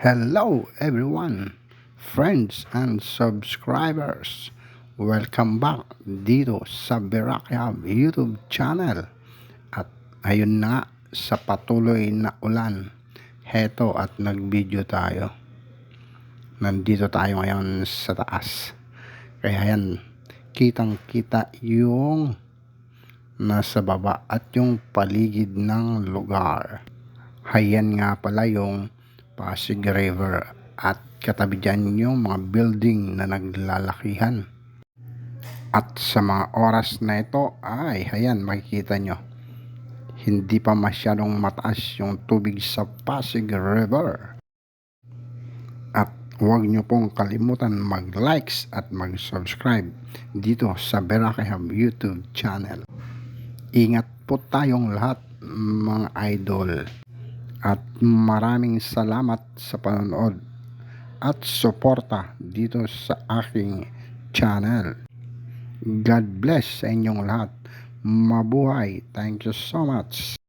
Hello everyone, friends and subscribers. Welcome back dito sa Berakyab YouTube channel. At ayun na sa patuloy na ulan. Heto at nag-video tayo. Nandito tayo ngayon sa taas. Kaya yan, kitang kita yung nasa baba at yung paligid ng lugar. Hayan nga pala yung Pasig River at katabi dyan yung mga building na naglalakihan. At sa mga oras na ito ay, ayan, makikita nyo, hindi pa masyadong mataas yung tubig sa Pasig River. At huwag nyo pong kalimutan mag-likes at mag-subscribe dito sa Berakahab YouTube channel. Ingat po tayong lahat mga idol. At maraming salamat sa panonood at suporta dito sa aking channel. God bless sa inyong lahat. Mabuhay. Thank you so much.